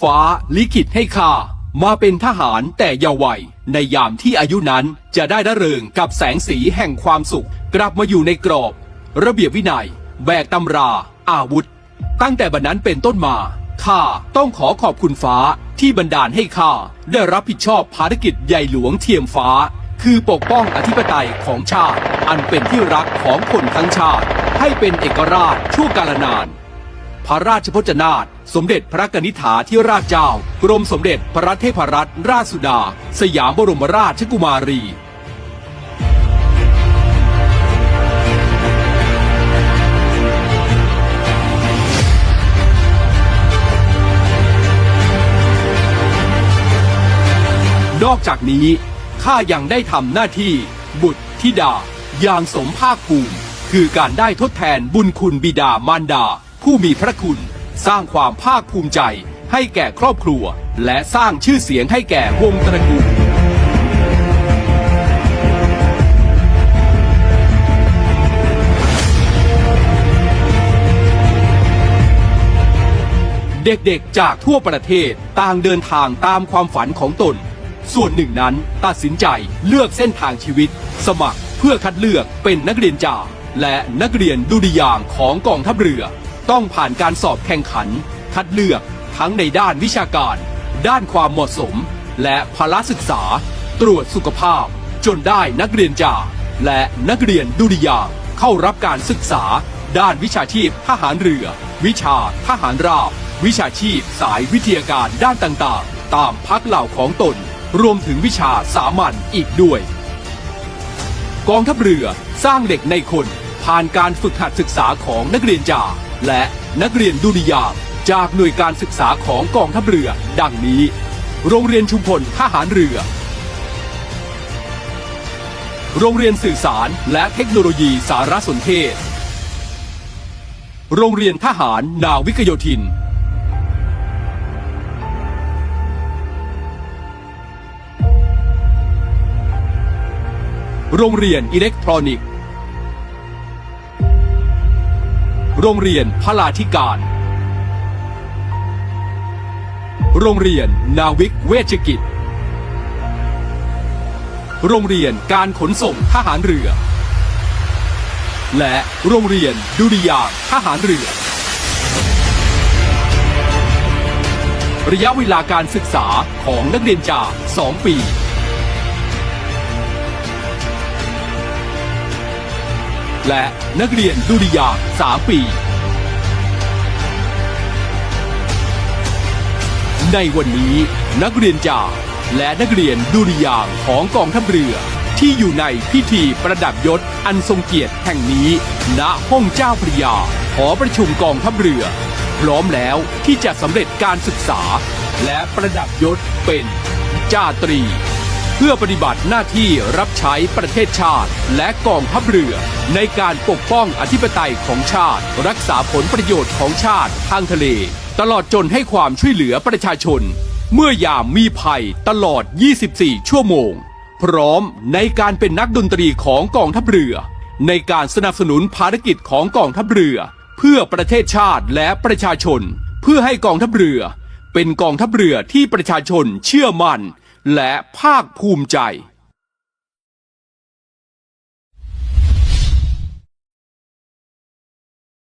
ฟ้าลิขิตให้ข้ามาเป็นทหารแต่เยาว์วัย ในยามที่อายุนั้นจะได้ระเริงกับแสงสีแห่งความสุข กลับมาอยู่ในกรอบ ระเบียบวินัย แบกตำรา อาวุธ ตั้งแต่บัดนั้นเป็นต้นมาข้าต้องขอขอบคุณฟ้าที่บันดาลให้ข้าได้รับผิดชอบภารกิจใหญ่หลวงเทียมฟ้า คือปกป้องอธิปไตยของชาติ อันเป็นที่รักของคนทั้งชาติ ให้เป็นเอกราชชั่วกาลนาน พระราชพจนาถสมเด็จพระกนิษฐาธิราชเจ้า กรมสมเด็จพระเทพรัตนราชสุดา สยามบรมราชกุมารีนอกจากนี้ข้ายังได้ทำหน้าที่ บุตรธิดาอย่างสมภาคภูมิ คือการได้ทดแทนบุญคุณบิดามารดา ผู้มีพระคุณ สร้างความภาคภูมิใจ ให้แก่ครอบครัว และสร้างชื่อเสียงให้แก่วงตระกูลเด็กๆ จากทั่วประเทศต่างเดินทางตามความฝันของตน ส่วนหนึ่งนั้นตัดสินใจเลือกเส้นทางชีวิต สมัครเพื่อคัดเลือกเป็นนักเรียนจ่าและนักเรียนดุริยางของกองทัพเรือ ต้องผ่านการสอบแข่งขัน คัดเลือกทั้งในด้านวิชาการ ด้านความเหมาะสม และพละศึกษา ตรวจสุขภาพ จนได้นักเรียนจ่าและนักเรียนดุริยางเข้ารับการศึกษา ด้านวิชาชีพทหารเรือ วิชาทหารราบ วิชาชีพสายวิทยาการด้านต่างๆ ตามพักเหล่าของตน รวมถึงวิชาสามัญอีกด้วย กองทัพเรือสร้างเด็กในคนผ่านการฝึกหัดศึกษาของนักเรียนจ่า และนักเรียนดุริยางจากหน่วยการศึกษาของกองทัพเรือ ดังนี้ โรงเรียนชุมพลทหารเรือ โรงเรียนสื่อสารและเทคโนโลยีสารสนเทศ โรงเรียนทหารนาวิกโยธิน โรงเรียนอิเล็กทรอนิกส์ โรงเรียนพลาธิการ โรงเรียนนาวิกเวชกิจ โรงเรียนการขนส่งทหารเรือ และโรงเรียนดุริยางทหารเรือ ระยะเวลาการศึกษาของนักเรียนจ่า2ปี และนักเรียนดุริยางค์3ปี ในวันนี้นักเรียนจ่าและนักเรียนดุริยางของกองทัพเรือที่อยู่ในพิธีประดับยศอันทรงเกียรติแห่งนี้ ณห้องเจ้าพระยาหอประชุมกองทัพเรือ พร้อมแล้วที่จะสำเร็จการศึกษา และประดับยศเป็น จ่าตรี เพื่อปฏิบัติหน้าที่รับใช้ประเทศชาติ และกองทัพเรือ ในการปกป้องอธิปไตยของชาติ รักษาผลประโยชน์ของชาติทางทะเล ตลอดจนให้ความช่วยเหลือประชาชน เมื่อยามมีภัยตลอด 24 ชั่วโมง พร้อมในการเป็นนักดนตรีของกองทัพเรือ ในการสนับสนุนภารกิจของกองทัพเรือ เพื่อประเทศชาติและประชาชน เพื่อให้กองทัพเรือ เป็นกองทัพเรือที่ประชาชนเชื่อมั่น และภาคภูมิใจ